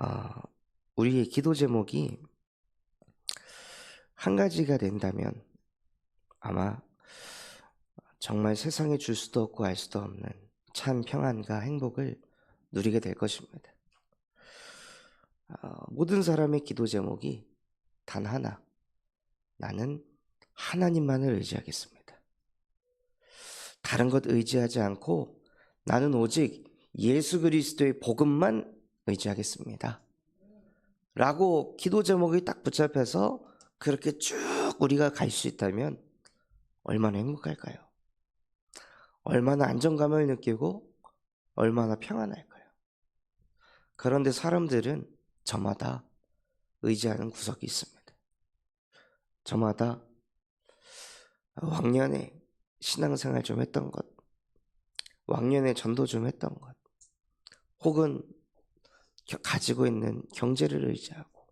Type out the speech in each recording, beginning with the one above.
어, 우리의 기도 제목이 한 가지가 된다면 아마 정말 세상에 줄 수도 없고 알 수도 없는 참 평안과 행복을 누리게 될 것입니다. 어, 모든 사람의 기도 제목이 단 하나. 나는 하나님만을 의지하겠습니다. 다른 것 의지하지 않고 나는 오직 예수 그리스도의 복음만 의지하겠습니다. 라고 기도 제목이 딱 붙잡혀서 그렇게 쭉 우리가 갈 수 있다면 얼마나 행복할까요? 얼마나 안정감을 느끼고 얼마나 평안할까요? 그런데 사람들은 저마다 의지하는 구석이 있습니다. 저마다 왕년에 신앙생활 좀 했던 것, 왕년에 전도 좀 했던 것, 혹은 가지고 있는 경제를 의지하고,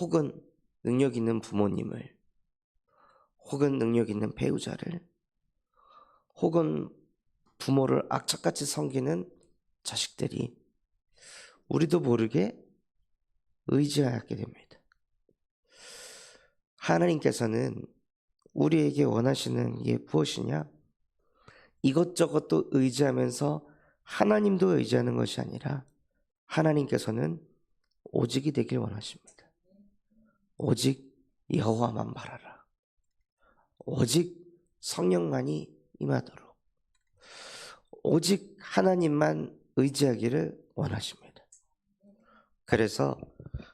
혹은 능력 있는 부모님을, 혹은 능력 있는 배우자를, 혹은 부모를 악착같이 섬기는 자식들이 우리도 모르게 의지하게 됩니다. 하나님께서는 우리에게 원하시는 게 무엇이냐? 이것저것도 의지하면서 하나님도 의지하는 것이 아니라 하나님께서는 오직이 되길 원하십니다. 오직 여호와만 바라라. 오직 성령만이 임하도록. 오직 하나님만 의지하기를 원하십니다. 그래서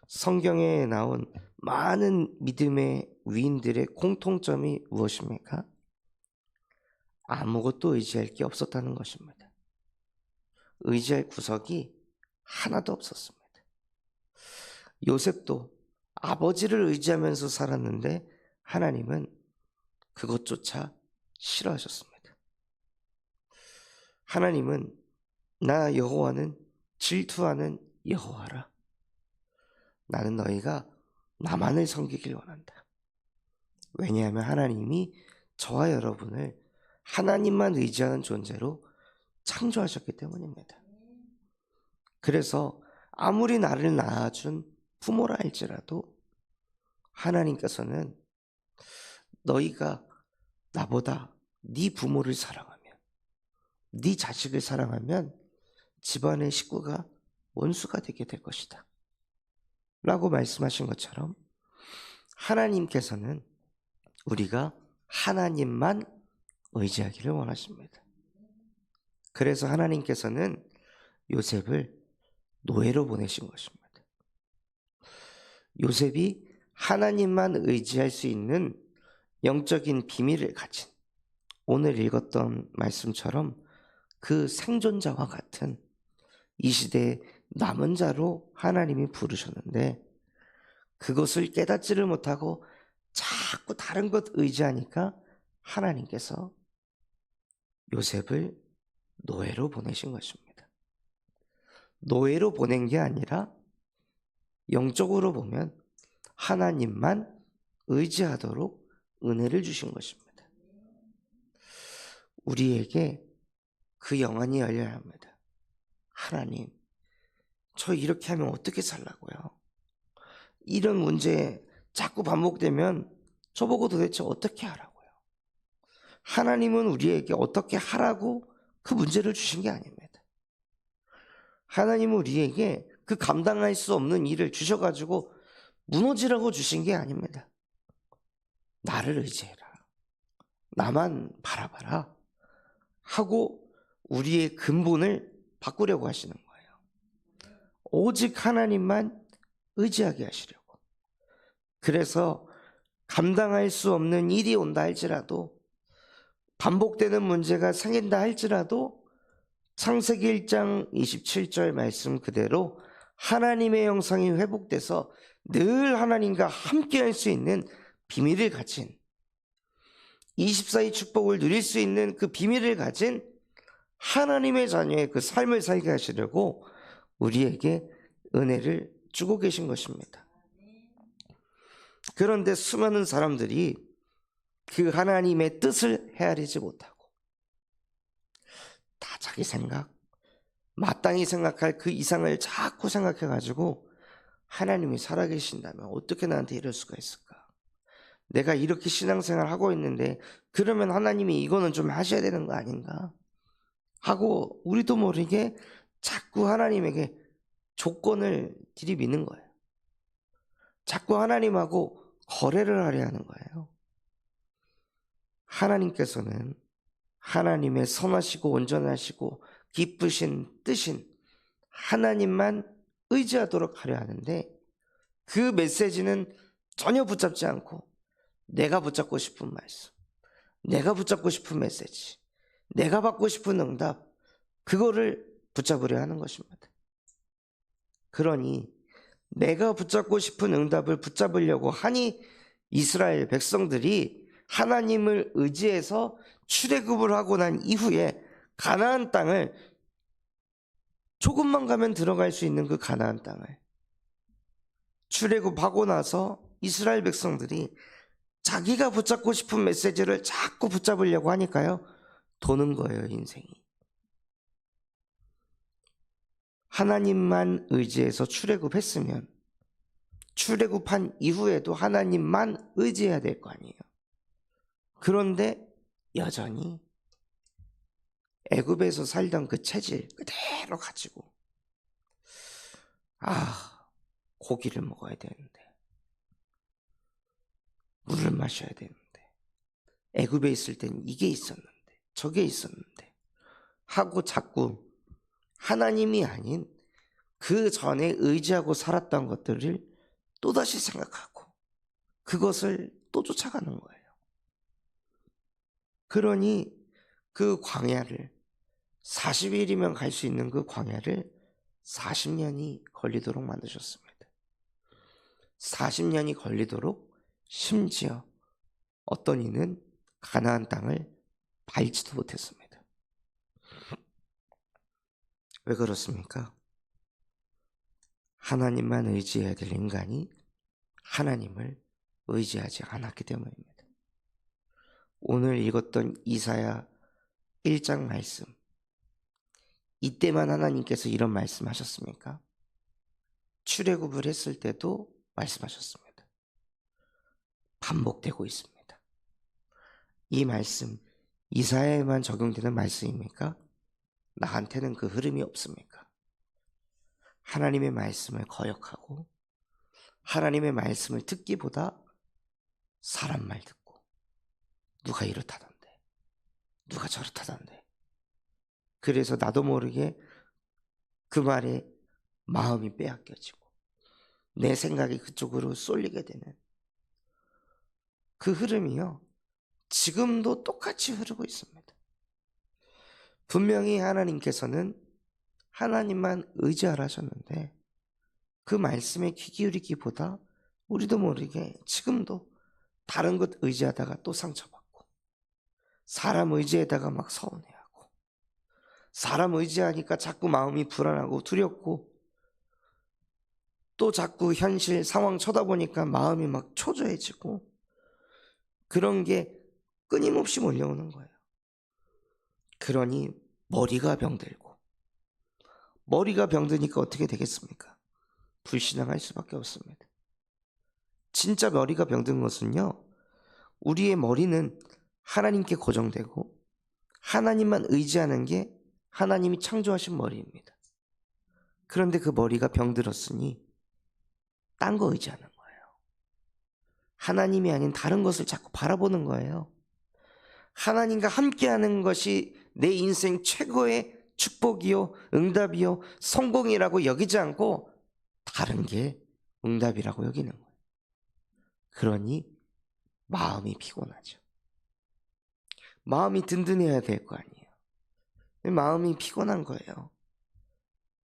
성경에 나온 많은 믿음의 위인들의 공통점이 무엇입니까? 아무것도 의지할 게 없었다는 것입니다. 의지할 구석이 하나도 없었습니다. 요셉도 아버지를 의지하면서 살았는데 하나님은 그것조차 싫어하셨습니다. 하나님은 나 여호와는 질투하는 여호와라. 나는 너희가 나만을 섬기길 원한다. 왜냐하면 하나님이 저와 여러분을 하나님만 의지하는 존재로 창조하셨기 때문입니다. 그래서 아무리 나를 낳아준 부모라 할지라도 하나님께서는 너희가 나보다 네 부모를 사랑하면 네 자식을 사랑하면 집안의 식구가 원수가 되게 될 것이다. 라고 말씀하신 것처럼 하나님께서는 우리가 하나님만 의지하기를 원하십니다. 그래서 하나님께서는 요셉을 노예로 보내신 것입니다. 요셉이 하나님만 의지할 수 있는 영적인 비밀을 가진 오늘 읽었던 말씀처럼 그 생존자와 같은 이 시대의 남은 자로 하나님이 부르셨는데 그것을 깨닫지를 못하고 자꾸 다른 것 의지하니까 하나님께서 요셉을 노예로 보내신 것입니다. 노예로 보낸 게 아니라 영적으로 보면 하나님만 의지하도록 은혜를 주신 것입니다. 우리에게 그 영안이 열려야 합니다. 하나님, 저 이렇게 하면 어떻게 살라고요? 이런 문제 자꾸 반복되면 저보고 도대체 어떻게 하라고요? 하나님은 우리에게 어떻게 하라고 그 문제를 주신 게 아닙니다. 하나님은 우리에게 그 감당할 수 없는 일을 주셔가지고 무너지라고 주신 게 아닙니다. 나를 의지해라. 나만 바라봐라. 하고 우리의 근본을 바꾸려고 하시는 거예요. 오직 하나님만 의지하게 하시려고. 그래서 감당할 수 없는 일이 온다 할지라도 반복되는 문제가 생긴다 할지라도 창세기 1장 27절 말씀 그대로 하나님의 영상이 회복돼서 늘 하나님과 함께 할 수 있는 비밀을 가진 24의 축복을 누릴 수 있는 그 비밀을 가진 하나님의 자녀의 그 삶을 살게 하시려고 우리에게 은혜를 주고 계신 것입니다. 그런데 수많은 사람들이 그 하나님의 뜻을 헤아리지 못하고 다 자기 생각, 마땅히 생각할 그 이상을 자꾸 생각해가지고 하나님이 살아계신다면 어떻게 나한테 이럴 수가 있을까? 내가 이렇게 신앙생활 하고 있는데 그러면 하나님이 이거는 좀 하셔야 되는 거 아닌가? 하고 우리도 모르게 자꾸 하나님에게 조건을 들이미는 거예요. 자꾸 하나님하고 거래를 하려 하는 거예요. 하나님께서는 하나님의 선하시고 온전하시고 기쁘신 뜻인 하나님만 의지하도록 하려 하는데 그 메시지는 전혀 붙잡지 않고 내가 붙잡고 싶은 말씀, 내가 붙잡고 싶은 메시지, 내가 받고 싶은 응답, 그거를 붙잡으려 하는 것입니다. 그러니 내가 붙잡고 싶은 응답을 붙잡으려고 하니 이스라엘 백성들이 하나님을 의지해서 출애굽을 하고 난 이후에 가나안 땅을 조금만 가면 들어갈 수 있는 그 가나안 땅을 출애굽하고 나서 이스라엘 백성들이 자기가 붙잡고 싶은 메시지를 자꾸 붙잡으려고 하니까요. 도는 거예요, 인생이. 하나님만 의지해서 출애굽했으면 출애굽한 이후에도 하나님만 의지해야 될 거 아니에요. 그런데 여전히 애굽에서 살던 그 체질 그대로 가지고 아 고기를 먹어야 되는데 물을 마셔야 되는데 애굽에 있을 땐 이게 있었는데 저게 있었는데 하고 자꾸 하나님이 아닌 그 전에 의지하고 살았던 것들을 또다시 생각하고 그것을 또 쫓아가는 거예요. 그러니 그 광야를 40일이면 갈 수 있는 그 광야를 40년이 걸리도록 만드셨습니다. 40년이 걸리도록 심지어 어떤 이는 가나안 땅을 밟지도 못했습니다. 왜 그렇습니까? 하나님만 의지해야 될 인간이 하나님을 의지하지 않았기 때문입니다. 오늘 읽었던 이사야 1장 말씀. 이때만 하나님께서 이런 말씀하셨습니까? 출애굽을 했을 때도 말씀하셨습니다. 반복되고 있습니다. 이 말씀 이사야에만 적용되는 말씀입니까? 나한테는 그 흐름이 없습니까? 하나님의 말씀을 거역하고 하나님의 말씀을 듣기보다 사람 말 듣고 누가 이렇다던데? 누가 저렇다던데? 그래서 나도 모르게 그 말에 마음이 빼앗겨지고 내 생각이 그쪽으로 쏠리게 되는 그 흐름이요. 지금도 똑같이 흐르고 있습니다. 분명히 하나님께서는 하나님만 의지하라 하셨는데 그 말씀에 귀 기울이기보다 우리도 모르게 지금도 다른 것 의지하다가 또 상처받고 사람 의지에다가 막 서운해하고 사람 의지하니까 자꾸 마음이 불안하고 두렵고 또 자꾸 현실 상황 쳐다보니까 마음이 막 초조해지고 그런 게 끊임없이 몰려오는 거예요. 그러니 머리가 병들고 머리가 병드니까 어떻게 되겠습니까? 불신앙할 수밖에 없습니다. 진짜 머리가 병든 것은요. 우리의 머리는 하나님께 고정되고 하나님만 의지하는 게 하나님이 창조하신 머리입니다. 그런데 그 머리가 병들었으니 딴 거 의지하는 거예요. 하나님이 아닌 다른 것을 자꾸 바라보는 거예요. 하나님과 함께하는 것이 내 인생 최고의 축복이요, 응답이요, 성공이라고 여기지 않고 다른 게 응답이라고 여기는 거예요. 그러니 마음이 피곤하죠. 마음이 든든해야 될 거 아니에요. 마음이 피곤한 거예요.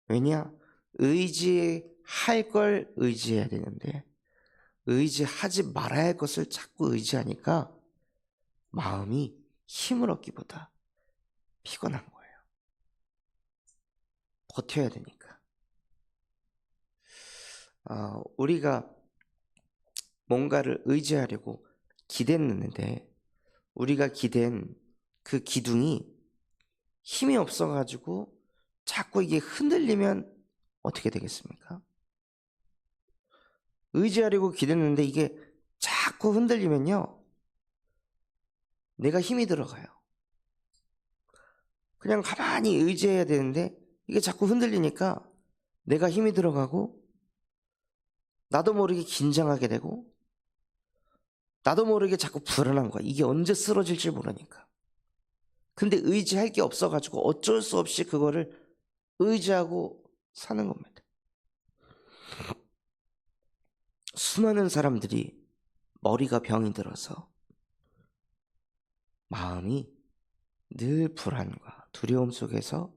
왜냐? 의지할 걸 의지해야 되는데, 의지하지 말아야 할 것을 자꾸 의지하니까 마음이 힘을 얻기보다 피곤한 거예요. 버텨야 되니까. 어, 우리가 뭔가를 의지하려고 기댔는데 우리가 기댄 그 기둥이 힘이 없어가지고 자꾸 이게 흔들리면 어떻게 되겠습니까? 의지하려고 기댔는데 이게 자꾸 흔들리면요. 내가 힘이 들어가요. 그냥 가만히 의지해야 되는데 이게 자꾸 흔들리니까 내가 힘이 들어가고 나도 모르게 긴장하게 되고 나도 모르게 자꾸 불안한 거야. 이게 언제 쓰러질지 모르니까. 근데 의지할 게 없어가지고 어쩔 수 없이 그거를 의지하고 사는 겁니다. 수많은 사람들이 머리가 병이 들어서 마음이 늘 불안과 두려움 속에서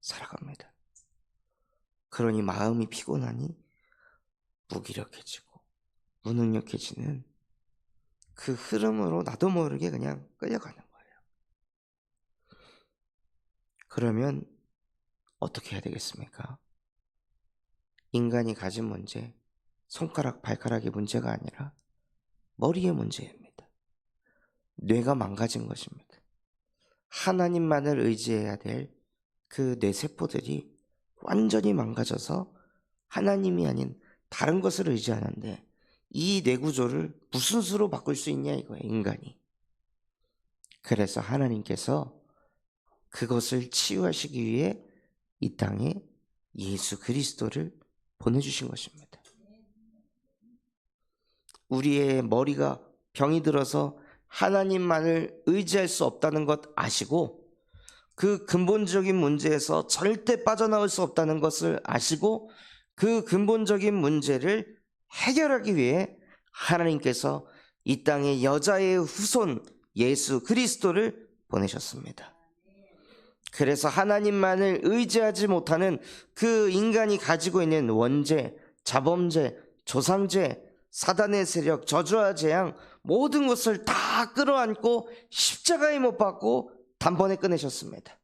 살아갑니다. 그러니 마음이 피곤하니 무기력해지고 무능력해지는 그 흐름으로 나도 모르게 그냥 끌려가는 거예요. 그러면 어떻게 해야 되겠습니까? 인간이 가진 문제, 손가락, 발가락의 문제가 아니라 머리의 문제입니다. 뇌가 망가진 것입니다. 하나님만을 의지해야 될 그 뇌세포들이 완전히 망가져서 하나님이 아닌 다른 것을 의지하는데 이 뇌구조를 무슨 수로 바꿀 수 있냐 이거예요, 인간이. 그래서 하나님께서 그것을 치유하시기 위해 이 땅에 예수 그리스도를 보내주신 것입니다. 우리의 머리가 병이 들어서 하나님만을 의지할 수 없다는 것 아시고 그 근본적인 문제에서 절대 빠져나올 수 없다는 것을 아시고 그 근본적인 문제를 해결하기 위해 하나님께서 이 땅에 여자의 후손 예수 그리스도를 보내셨습니다. 그래서 하나님만을 의지하지 못하는 그 인간이 가지고 있는 원죄, 자범죄, 조상죄, 사단의 세력, 저주와 재앙 모든 것을 다 끌어안고 십자가에 못 박고 단번에 끝내셨습니다.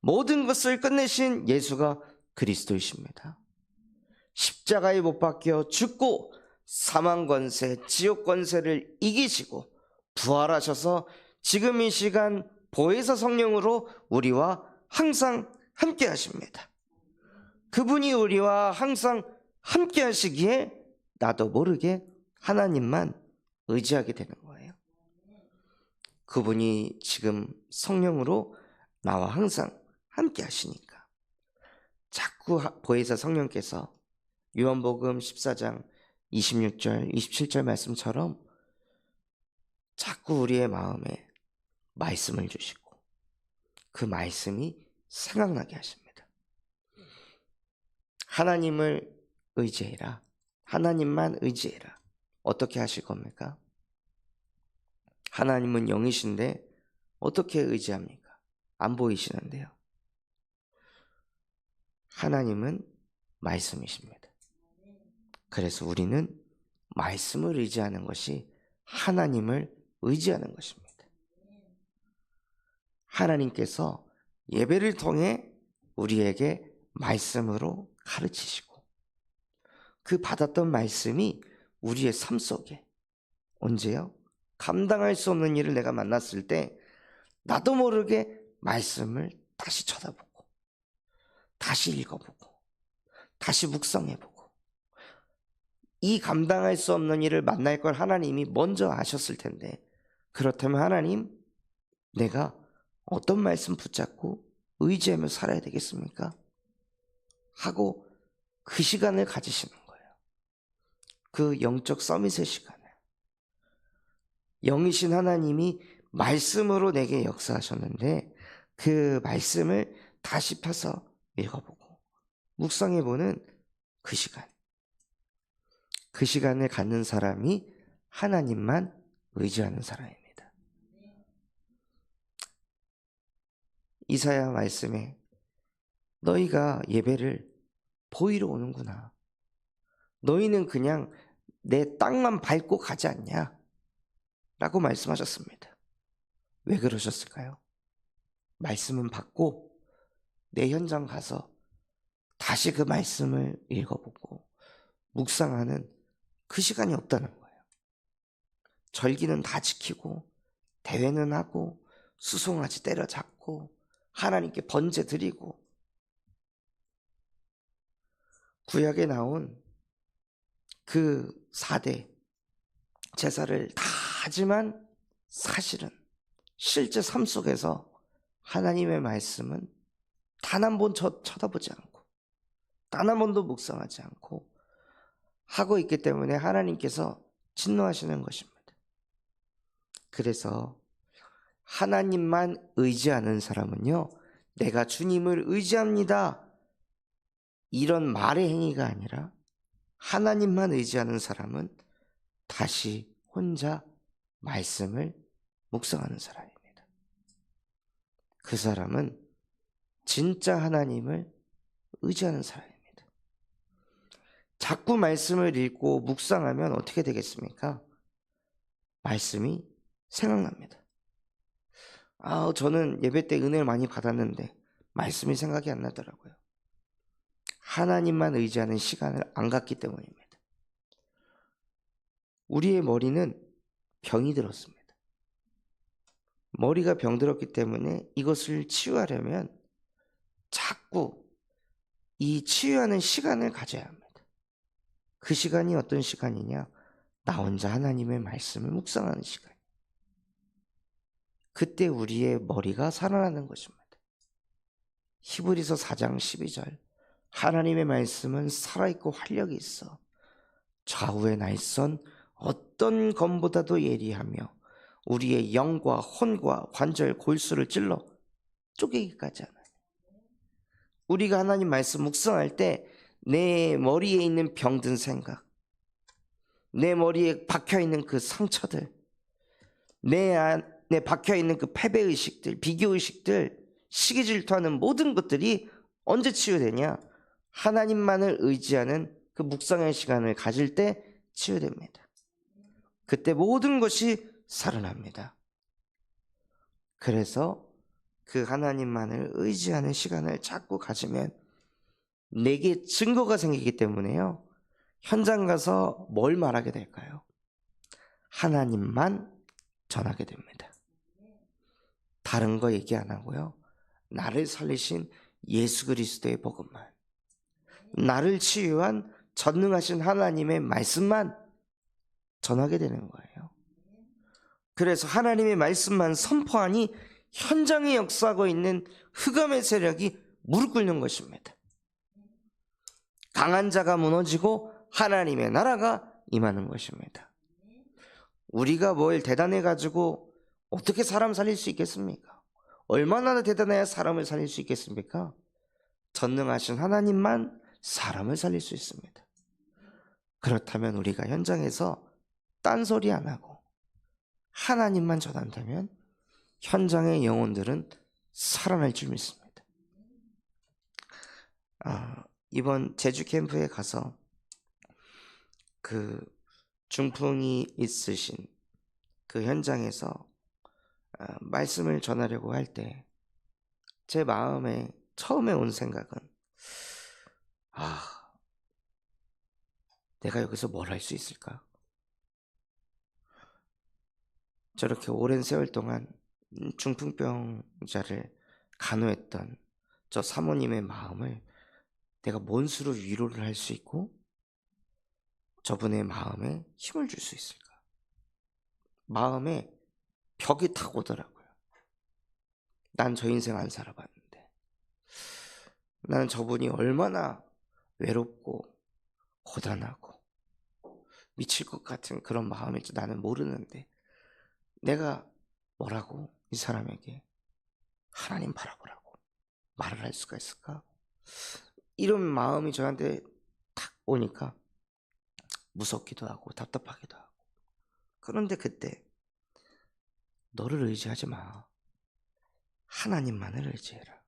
모든 것을 끝내신 예수가 그리스도이십니다. 십자가에 못 박혀 죽고 사망 권세, 지옥 권세를 이기시고 부활하셔서 지금 이 시간 보혜사 성령으로 우리와 항상 함께 하십니다. 그분이 우리와 항상 함께 하시기에 나도 모르게 하나님만 의지하게 되는 거예요. 그분이 지금 성령으로 나와 항상 함께 하시니까. 자꾸 하- 보혜사 성령께서 요한복음 14장 26절, 27절 말씀처럼 자꾸 우리의 마음에 말씀을 주시고 그 말씀이 생각나게 하십니다. 하나님을 의지해라. 하나님만 의지해라. 어떻게 하실 겁니까? 하나님은 영이신데 어떻게 의지합니까? 안 보이시는데요. 하나님은 말씀이십니다. 그래서 우리는 말씀을 의지하는 것이 하나님을 의지하는 것입니다. 하나님께서 예배를 통해 우리에게 말씀으로 가르치시고 그 받았던 말씀이 우리의 삶 속에 언제요? 감당할 수 없는 일을 내가 만났을 때 나도 모르게 말씀을 다시 쳐다보고 다시 읽어보고 다시 묵상해보고 이 감당할 수 없는 일을 만날 걸 하나님이 먼저 아셨을 텐데 그렇다면 하나님 내가 어떤 말씀 붙잡고 의지하며 살아야 되겠습니까? 하고 그 시간을 가지시는 거예요. 그 영적 서밋의 시간을. 영이신 하나님이 말씀으로 내게 역사하셨는데 그 말씀을 다시 펴서 읽어보고 묵상해보는 그 시간. 그 시간을 갖는 사람이 하나님만 의지하는 사람입니다. 이사야 말씀에 너희가 예배를 보이러 오는구나. 너희는 그냥 내 땅만 밟고 가지 않냐? 라고 말씀하셨습니다. 왜 그러셨을까요? 말씀은 받고 내 현장 가서 다시 그 말씀을 읽어보고 묵상하는 그 시간이 없다는 거예요. 절기는 다 지키고 대회는 하고 수송아지 때려잡고 하나님께 번제 드리고 구약에 나온 그 4대 제사를 다 하지만 사실은 실제 삶 속에서 하나님의 말씀은 단 한 번 쳐다보지 않고 단 한 번도 묵상하지 않고 하고 있기 때문에 하나님께서 진노하시는 것입니다. 그래서 하나님만 의지하는 사람은요, 내가 주님을 의지합니다. 이런 말의 행위가 아니라 하나님만 의지하는 사람은 다시 혼자 말씀을 묵상하는 사람입니다. 그 사람은 진짜 하나님을 의지하는 사람입니다. 자꾸 말씀을 읽고 묵상하면 어떻게 되겠습니까? 말씀이 생각납니다. 아, 저는 예배 때 은혜를 많이 받았는데 말씀이 생각이 안 나더라고요. 하나님만 의지하는 시간을 안 갖기 때문입니다. 우리의 머리는 병이 들었습니다. 머리가 병들었기 때문에 이것을 치유하려면 자꾸 이 치유하는 시간을 가져야 합니다. 그 시간이 어떤 시간이냐? 나 혼자 하나님의 말씀을 묵상하는 시간. 그때 우리의 머리가 살아나는 것입니다. 히브리서 4장 12절. 하나님의 말씀은 살아있고 활력이 있어. 좌우의 날선 어떤 검보다도 예리하며 우리의 영과 혼과 관절 골수를 찔러 쪼개기까지 하나요. 우리가 하나님 말씀 묵상할 때 내 머리에 있는 병든 생각, 내 머리에 박혀 있는 그 상처들, 내 안에 박혀 있는 그 패배 의식들, 비교 의식들, 시기 질투하는 모든 것들이 언제 치유되냐? 하나님만을 의지하는 그 묵상의 시간을 가질 때 치유됩니다. 그때 모든 것이 살아납니다. 그래서 그 하나님만을 의지하는 시간을 자꾸 가지면 내게 증거가 생기기 때문에요. 현장 가서 뭘 말하게 될까요? 하나님만 전하게 됩니다. 다른 거 얘기 안 하고요. 나를 살리신 예수 그리스도의 복음만, 나를 치유한 전능하신 하나님의 말씀만 전하게 되는 거예요. 그래서 하나님의 말씀만 선포하니 현장에 역사하고 있는 흑암의 세력이 무릎 꿇는 것입니다. 강한 자가 무너지고 하나님의 나라가 임하는 것입니다. 우리가 뭘 대단해 가지고 어떻게 사람 살릴 수 있겠습니까? 얼마나 대단해야 사람을 살릴 수 있겠습니까? 전능하신 하나님만 사람을 살릴 수 있습니다. 그렇다면 우리가 현장에서 딴소리 안 하고 하나님만 전한다면 현장의 영혼들은 살아날 줄 믿습니다. 아, 이번 제주 캠프에 가서 그 중풍이 있으신 그 현장에서 아, 말씀을 전하려고 할 때 제 마음에 처음에 온 생각은 아 내가 여기서 뭘 할 수 있을까? 저렇게 오랜 세월 동안 중풍병자를 간호했던 저 사모님의 마음을 내가 뭔 수로 위로를 할 수 있고 저분의 마음에 힘을 줄 수 있을까? 마음에 벽이 탁 오더라고요. 난 저 인생 안 살아봤는데. 나는 저분이 얼마나 외롭고 고단하고 미칠 것 같은 그런 마음일지 나는 모르는데 내가 뭐라고 이 사람에게 하나님 바라보라고 말을 할 수가 있을까? 이런 마음이 저한테 탁 오니까 무섭기도 하고 답답하기도 하고. 그런데 그때 너를 의지하지 마. 하나님만을 의지해라.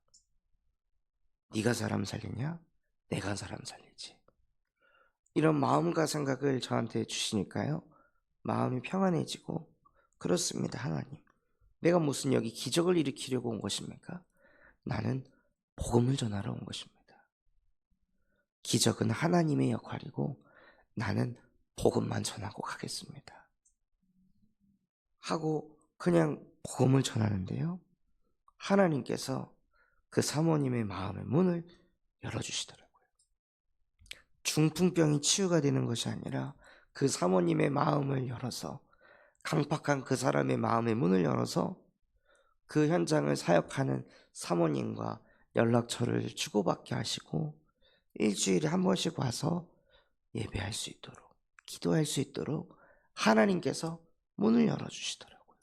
네가 사람 살리냐? 내가 사람 살리지. 이런 마음과 생각을 저한테 주시니까요. 마음이 평안해지고 그렇습니다 하나님. 내가 무슨 여기 기적을 일으키려고 온 것입니까? 나는 복음을 전하러 온 것입니다. 기적은 하나님의 역할이고 나는 복음만 전하고 가겠습니다. 하고 그냥 복음을 전하는데요. 하나님께서 그 사모님의 마음의 문을 열어주시더라고요. 중풍병이 치유가 되는 것이 아니라 그 사모님의 마음을 열어서 강팍한 그 사람의 마음의 문을 열어서 그 현장을 사역하는 사모님과 연락처를 주고받게 하시고 일주일에 한 번씩 와서 예배할 수 있도록 기도할 수 있도록 하나님께서 문을 열어주시더라고요.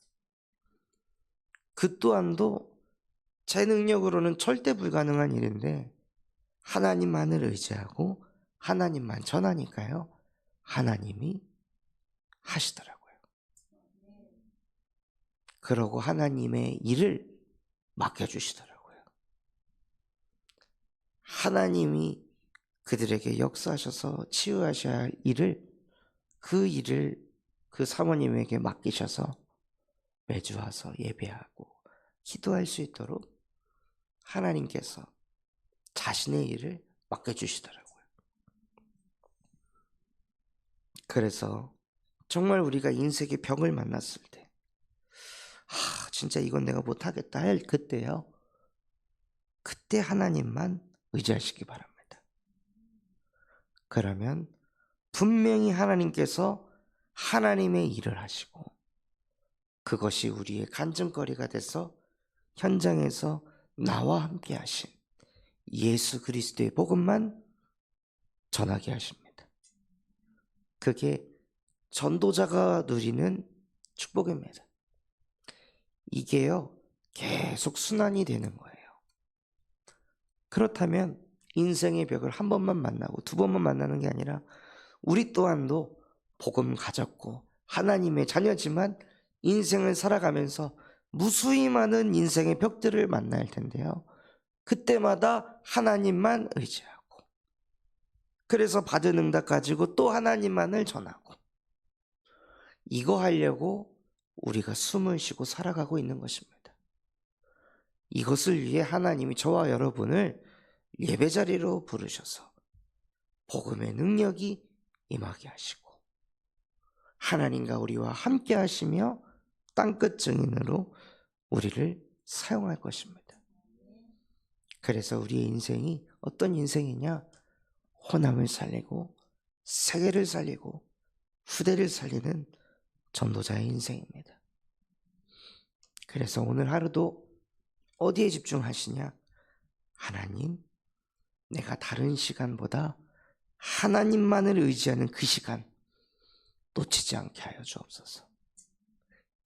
그 또한도 제 능력으로는 절대 불가능한 일인데 하나님만을 의지하고 하나님만 전하니까요. 하나님이 하시더라고요. 그러고 하나님의 일을 맡겨주시더라고요. 하나님이 그들에게 역사하셔서 치유하셔야 할 일을 그 일을 그 사모님에게 맡기셔서 매주 와서 예배하고 기도할 수 있도록 하나님께서 자신의 일을 맡겨주시더라고요. 그래서 정말 우리가 인생의 벽을 만났을 때, 하, 진짜 이건 내가 못하겠다 할 그때요. 그때 하나님만 의지하시기 바랍니다. 그러면 분명히 하나님께서 하나님의 일을 하시고 그것이 우리의 간증거리가 돼서 현장에서 나와 함께 하신 예수 그리스도의 복음만 전하게 하십니다. 그게 전도자가 누리는 축복입니다. 이게요, 계속 순환이 되는 거예요. 그렇다면 인생의 벽을 한 번만 만나고 두 번만 만나는 게 아니라 우리 또한도 복음 가졌고 하나님의 자녀지만 인생을 살아가면서 무수히 많은 인생의 벽들을 만날 텐데요. 그때마다 하나님만 의지하고 그래서 받은 응답 가지고 또 하나님만을 전하고 이거 하려고 우리가 숨을 쉬고 살아가고 있는 것입니다. 이것을 위해 하나님이 저와 여러분을 예배 자리로 부르셔서 복음의 능력이 임하게 하시고 하나님과 우리와 함께 하시며 땅끝 증인으로 우리를 사용할 것입니다. 그래서 우리의 인생이 어떤 인생이냐? 호남을 살리고 세계를 살리고 후대를 살리는 전도자의 인생입니다. 그래서 오늘 하루도 어디에 집중하시냐? 하나님, 내가 다른 시간보다 하나님만을 의지하는 그 시간 놓치지 않게 하여 주옵소서.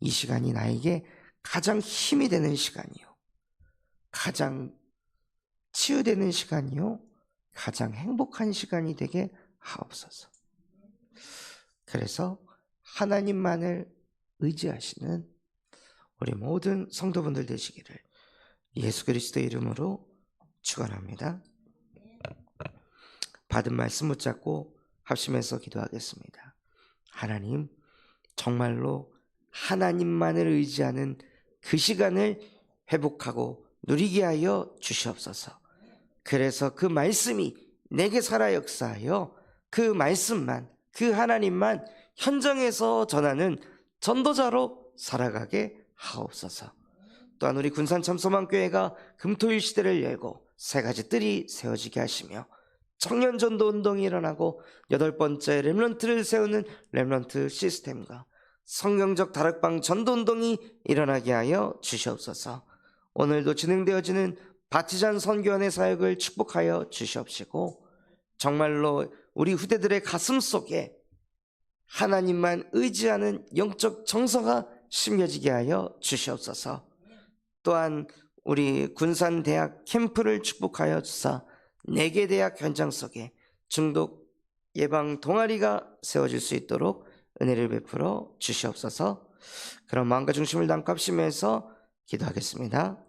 이 시간이 나에게 가장 힘이 되는 시간이요. 가장 치유되는 시간이요. 가장 행복한 시간이 되게 하옵소서. 그래서 하나님만을 의지하시는 우리 모든 성도분들 되시기를 예수 그리스도 이름으로 축원합니다. 받은 말씀 붙잡고 합심해서 기도하겠습니다. 하나님, 정말로 하나님만을 의지하는 그 시간을 회복하고 누리게 하여 주시옵소서. 그래서 그 말씀이 내게 살아 역사하여 그 말씀만, 그 하나님만 현장에서 전하는 전도자로 살아가게 하옵소서. 또한 우리 군산 참소망교회가 금토일 시대를 열고 세 가지 뜰이 세워지게 하시며 청년 전도 운동이 일어나고 여덟 번째 렘런트를 세우는 렘런트 시스템과 성경적 다락방 전도 운동이 일어나게 하여 주시옵소서. 오늘도 진행되어지는 바티잔 선교원의 사역을 축복하여 주시옵시고 정말로 우리 후대들의 가슴 속에 하나님만 의지하는 영적 정서가 심겨지게 하여 주시옵소서. 또한 우리 군산대학 캠프를 축복하여 주사 네개 대학 현장 속에 중독 예방 동아리가 세워질 수 있도록 은혜를 베풀어 주시옵소서. 그런 마음과 중심을 담고 합심해서 기도하겠습니다.